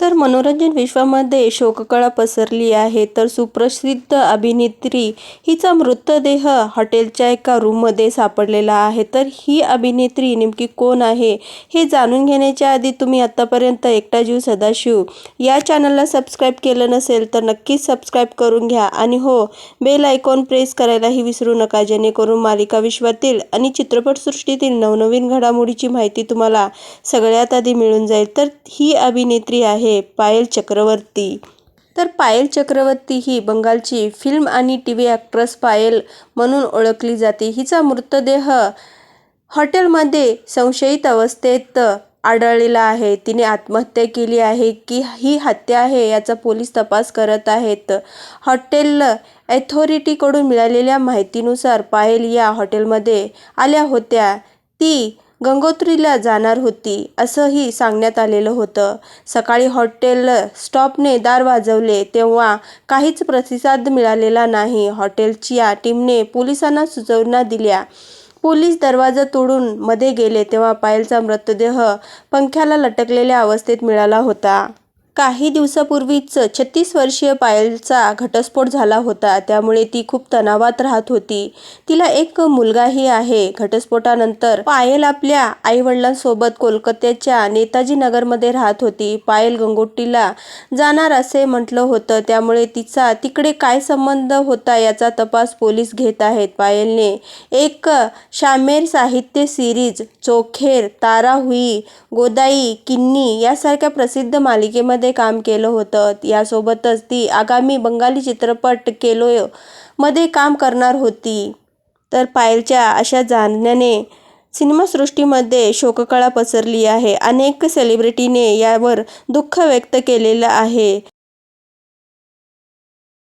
तर मनोरंजन विश्वामध्ये शोककळा पसरली आहे. तर सुप्रसिद्ध अभिनेत्री हिचा मृतदेह हॉटेलच्या एका रूममध्ये सापडलेला आहे. तर ही अभिनेत्री नेमकी कोण आहे हे जाणून घेण्याच्या आधी तुम्ही आत्तापर्यंत एकटा जीव सदाशिव या चॅनलला सबस्क्राईब केलं नसेल तर नक्कीच सबस्क्राईब करून घ्या. आणि हो बेल आयकॉन प्रेस करायलाही विसरू नका. जेणेकरून मालिका विश्वातील आणि चित्रपटसृष्टीतील नवनवीन घडामोडीची माहिती तुम्हाला सगळ्यात आधी मिळून जाईल. तर ही अभिनेत्री आहे पायल चक्रवर्ती. तर पायल चक्रवर्ती ही बंगालची फिल्म आणि टी व्ही ॲक्ट्रेस पायल म्हणून ओळखली जाते. हिचा मृतदेह हॉटेलमध्ये संशयित अवस्थेत आढळलेला आहे. तिने आत्महत्या केली आहे की ही हत्या आहे याचा पोलीस तपास करत आहेत. हॉटेल ॲथॉरिटीकडून मिळालेल्या माहितीनुसार पायल या हॉटेलमध्ये आल्या होत्या. ती गंगोत्रीला जाणार होती असंही सांगण्यात आलेलं होतं. सकाळी हॉटेल स्टॉपने दार वाजवले तेव्हा काहीच प्रतिसाद मिळालेला नाही. हॉटेलच्या टीमने पोलिसांना सूचना दिल्या. पोलीस दरवाजा तोडून मध्ये गेले तेव्हा पायलचा मृतदेह पंख्याला लटकलेल्या अवस्थेत मिळाला होता. काही दिवसापूर्वीच छत्तीस वर्षीय पायलचा घटस्फोट झाला होता. त्यामुळे ती खूप तणावात राहत होती. तिला एक मुलगाही आहे. घटस्फोटानंतर पायल आपल्या आईवडिलांसोबत कोलकात्याच्या नेताजी नगरमध्ये राहत होती. पायल गंगोटीला जाणार असे म्हटलं होतं. त्यामुळे तिचा तिकडे काय संबंध होता याचा तपास पोलीस घेत आहेत. पायलने एक शामेर साहित्य सिरीज चोखेर तारा हुई गोदाई किन्नी यासारख्या प्रसिद्ध मालिकेमध्ये काम केलं होतं. यासोबतच ती आगामी बंगाली चित्रपट केलो मध्ये काम करणार होती. तर पायलच्या अशा जाण्याने सिनेमासृष्टीमध्ये शोककळा पसरली आहे. अनेक सेलिब्रिटीने यावर दुःख व्यक्त केलेलं आहे.